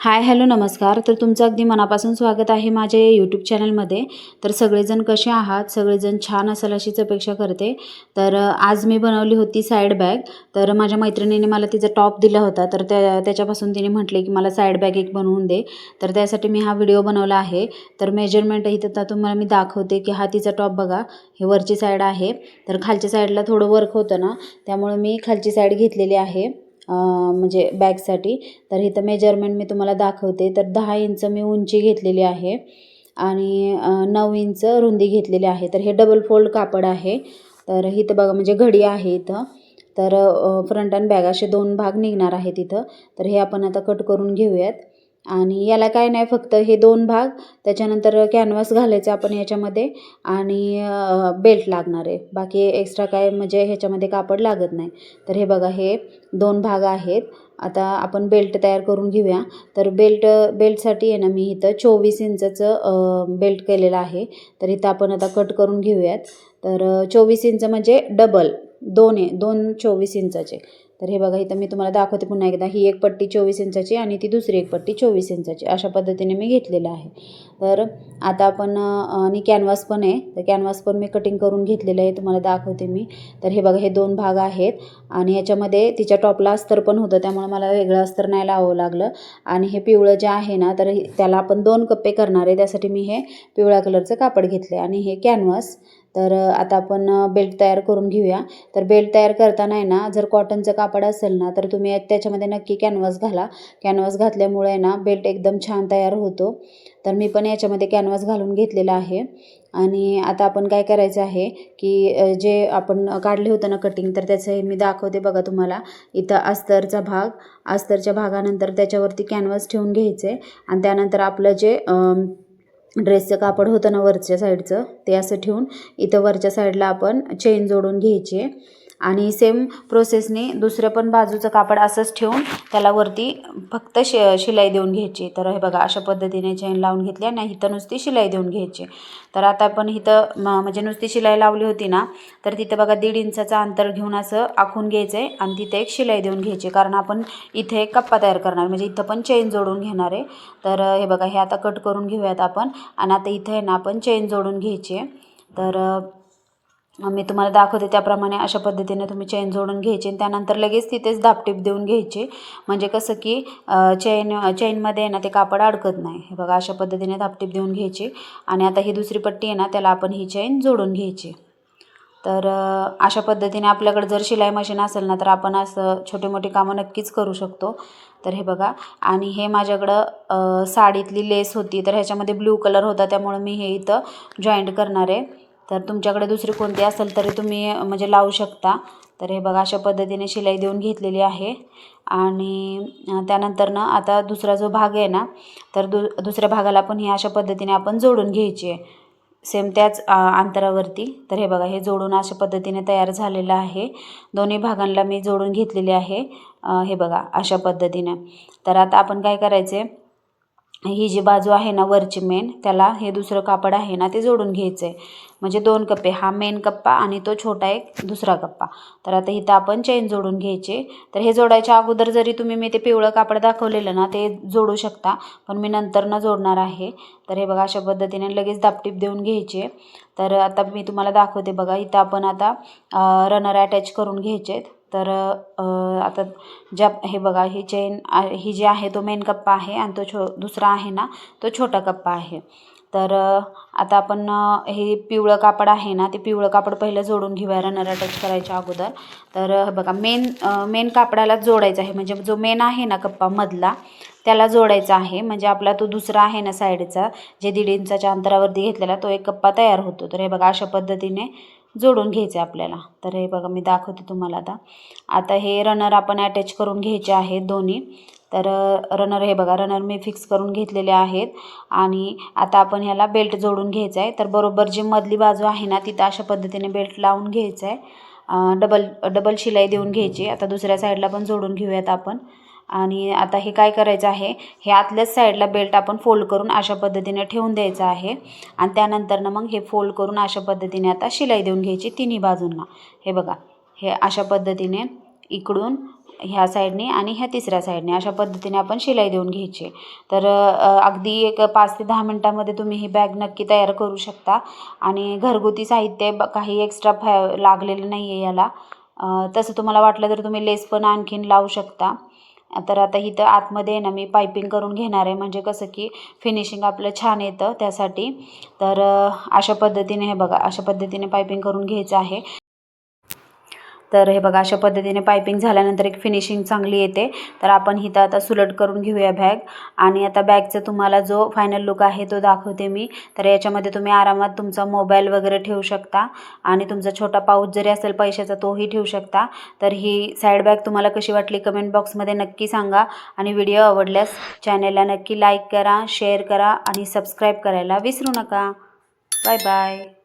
Hi hello नमस्कार. तर तुमचं अगदी मनापासून स्वागत आहे माझ्या यूट्यूब चॅनलमध्ये तर सगळेजण कसे आहात? सगळेजण छान असेल अशीच अपेक्षा करते. तर आज मी बनवली होती साईड बॅग तर माझ्या मैत्रिणीने मला तिचा टॉप दिला होता. तर त्या त्याच्यापासून तिने म्हटले की मला साईड बॅग एक बनवून दे. तर त्यासाठी मी हा व्हिडिओ बनवला आहे. तर मेजरमेंट इथं तर तुम्हाला मी दाखवते की हा तिचा टॉप बघा. हे वरची साईड आहे. तर खालच्या साईडला थोडं वर्क होतं ना. त्यामुळे मी खालची साईड घेतलेली आहे. म्हणजे बॅगसाठी. तर इथं मेजरमेंट मी तुम्हाला दाखवते. तर दहा इंच मी उंची घेतलेली आहे आणि नऊ इंच रुंदी घेतलेली आहे. तर हे डबल फोल्ड कापड आहे. तर इथं बघा म्हणजे घडी आहे इथं. तर फ्रंट अँड बॅग असे दोन भाग निघणार आहेत इथं. तर हे आपण आता कट करून घेऊयात. आणि याला काय नाही फक्त हे दोन भाग त्याच्यानंतर कॅनव्हास घालायचं आपण याच्यामध्ये आणि बेल्ट लागणार आहे. बाकी एक्स्ट्रा काय म्हणजे ह्याच्यामध्ये कापड लागत नाही. तर हे बघा हे दोन भाग आहेत. आता आपण बेल्ट तयार करून घेऊया. तर बेल्ट बेल्टसाठी आहे ना मी इथं चोवीस इंचाचं बेल्ट केलेलं आहे. तर इथं आपण आता कट करून घेऊयात. तर चोवीस इंच म्हणजे डबल दोन आहे दोन चोवीस इंचाचे. तर हे बघा इथं मी तुम्हाला दाखवते पुन्हा एकदा. ही एक पट्टी चोवीस इंचाची आणि ती दुसरी एक पट्टी चोवीस इंचाची. अशा पद्धतीने मी घेतलेलं आहे. तर आता आपण आणि कॅनव्हास पण आहे. तर कॅनव्हास पण मी कटिंग करून घेतलेलं आहे. तुम्हाला दाखवते मी. तर हे बघा हे दोन भाग आहेत. आणि याच्यामध्ये तिच्या टॉपला अस्तर पण होतं. त्यामुळे मला वेगळं अस्तर नाही लावावं लागलं. आणि हे पिवळं जे आहे ना तर त्याला आपण दोन कप्पे करणार आहे. त्यासाठी मी हे पिवळ्या कलरचं कापड घेतलं आहे आणि हे कॅनव्हास तर आता आपण बेल्ट तयार करून घेऊया. तर बेल्ट तयार करताना आहे ना जर कॉटनचं कापड असेल ना तर तुम्ही त्याच्यामध्ये नक्की कॅनव्हास घाला. कॅनव्हास घातल्यामुळे आहे ना बेल्ट एकदम छान तयार होतो. तर मी पण याच्यामध्ये कॅनव्हास घालून घेतलेला आहे. आणि आता आपण काय करायचं आहे की जे आपण काढले होतं ना कटिंग तर त्याचं हे मी दाखवते बघा तुम्हाला. इथं अस्तरचा भाग अस्तरच्या भागानंतर त्याच्यावरती कॅनव्हास ठेवून घ्यायचे. आणि त्यानंतर आपलं जे ड्रेसचं कापड होतं ना वरच्या साईडचं ते असं ठेवून इथं वरच्या साईडला आपण चेन जोडून घ्यायची. आणि सेम प्रोसेसने दुसरं पण बाजूचं कापड असंच ठेवून त्याला वरती फक्त शि शिलाई देऊन घ्यायची. तर हे बघा अशा पद्धतीने चेन लावून घेतली आणि इथं नुसती शिलाई देऊन घ्यायची. तर आता आपण इथं म म्हणजे नुसती शिलाई लावली होती ना तर तिथं बघा दीड इंचाचं अंतर घेऊन असं आखून घ्यायचं आहे आणि तिथे एक शिलाई देऊन घ्यायची. कारण आपण इथे एक कप्पा तयार करणार म्हणजे इथं पण चेन जोडून घेणार आहे. तर हे बघा हे आता कट करून घेऊयात आपण. आणि आता इथे आहे ना आपण चेन जोडून घ्यायची आहे. तर मी तुम्हाला दाखवते त्याप्रमाणे अशा पद्धतीने तुम्ही चेन जोडून घ्यायची. आणि त्यानंतर लगेच तिथेच दापटीप देऊन घ्यायची. म्हणजे कसं की चेन चेनमध्ये आहे ना ते कापड अडकत नाही. हे बघा अशा पद्धतीने दापटीप देऊन घ्यायची. आणि आता ही दुसरी पट्टी आहे ना त्याला आपण ही चेन जोडून घ्यायची. तर अशा पद्धतीने आपल्याकडे जर शिलाई मशीन असेल ना तर आपण असं छोटे मोठी कामं नक्कीच करू शकतो. तर हे बघा आणि हे माझ्याकडं साडीतली लेस होती. तर ह्याच्यामध्ये ब्ल्यू कलर होता त्यामुळं मी हे इथं जॉईंट करणार आहे. तर तुमच्याकडे दुसरी कोणती असेल तरी तुम्ही म्हणजे लावू शकता. तर हे बघा अशा पद्धतीने शिलाई देऊन घेतलेली आहे. आणि त्यानंतर ना आता दुसरा जो भाग आहे ना तर दु दुसऱ्या भागाला पण ही अशा पद्धतीने आपण जोडून घ्यायची आहे. सेम त्याच अंतरावरती. तर हे बघा हे जोडून अशा पद्धतीने तयार झालेलं आहे. दोन्ही भागांना मी जोडून घेतलेले आहे. हे बघा अशा पद्धतीने. तर आता आपण काय करायचे ही जी बाजू आहे ना वरची मेन त्याला हे दुसरं कापड आहे ना ते जोडून घ्यायचं आहे म्हणजे दोन कप्पे हा मेन कप्पा आणि तो छोटा एक दुसरा कप्पा. तर आता इथं आपण चेन जोडून घ्यायचे. तर हे जोडायच्या अगोदर जरी तुम्ही मी ते पिवळं कापड दाखवलेलं ना ते जोडू शकता. पण मी नंतर न जोडणार आहे. तर हे बघा अशा पद्धतीने लगेच दापटीप देऊन घ्यायचे. तर आता मी तुम्हाला दाखवते बघा इथं आपण आता रनर अटॅच करून घ्यायचे. तर आता ज्या हे बघा ही चेन ही जी आहे तो मेन कप्पा आहे आणि तो छो दुसरा आहे ना तो छोटा कप्पा आहे. तर आता आपण हे पिवळं कापड आहे ना ते पिवळं कापड पहिलं जोडून घेऊया रनर अटॅच करायच्या अगोदर. तर बघा मेन मेन कापडाला जोडायचं आहे. म्हणजे जो मेन आहे ना कप्पा मधला त्याला जोडायचा आहे. म्हणजे आपला तो दुसरा आहे ना साईडचा जे दीड इंचाच्या अंतरावरती घेतलेला तो एक कप्पा तयार होतो. तर हे बघा अशा पद्धतीने जोडून घ्यायचं आपल्याला. तर हे बघा मी दाखवते तुम्हाला आता. आता हे रनर आपण अटॅच करून घ्यायचे आहेत दोन्ही. तर रनर हे बघा रनर मी फिक्स करून घेतलेले आहेत. आणि आता आपण ह्याला बेल्ट जोडून घ्यायचा आहे. तर बरोबर जी मधली बाजू आहे ना तिथं अशा पद्धतीने बेल्ट लावून घ्यायचा आहे. डबल डबल शिलाई देऊन घ्यायची. आता दुसऱ्या साईडला पण जोडून घेऊयात आपण. आणि आता हे काय करायचं आहे? हे आतल्याच साईडला बेल्ट आपण फोल्ड करून अशा पद्धतीने ठेवून द्यायचं आहे. आणि त्यानंतरनं मग हे फोल्ड करून अशा पद्धतीने आता शिलाई देऊन घ्यायची तिन्ही बाजूंना. हे बघा हे अशा पद्धतीने इकडून ह्या साईडने आणि ह्या तिसऱ्या साईडने अशा पद्धतीने आपण शिलाई देऊन घ्यायची. तर अगदी एक पाच ते दहा मिनटामध्ये तुम्ही ही बॅग नक्की तयार करू शकता. आणि घरगुती साहित्य ब- काही एक्स्ट्रा फॅ लागलेलं नाही आहे याला तसं तुम्हाला वाटलं तर तुम्ही लेस पण आणखीन लावू शकता. तर आता इथं आतमध्ये आहे ना मी पायपिंग करून घेणार आहे. म्हणजे कसं की फिनिशिंग आपलं छान येतं त्यासाठी. तर अशा पद्धतीने हे बघा अशा पद्धतीने पायपिंग करून घ्यायचं आहे. तर हे बघा अशा पद्धतीने पायपिंग झाल्यानंतर एक फिनिशिंग चांगली येते. तर आपण हिथं आता सुलट करून घेऊया बॅग आणि आता बॅगचा तुम्हाला जो फायनल लुक आहे तो दाखवते मी. तर याच्यामध्ये तुम्ही आरामात तुमचा मोबाईल वगैरे ठेवू शकता. आणि तुमचा छोटा पाऊच जरी असेल पैशाचा तोही ठेवू शकता. तर ही साईड बॅग तुम्हाला कशी वाटली कमेंट बॉक्समध्ये नक्की सांगा. आणि व्हिडिओ आवडल्यास चॅनेलला नक्की लाईक करा शेअर करा आणि सबस्क्राईब करायला विसरू नका. Bye bye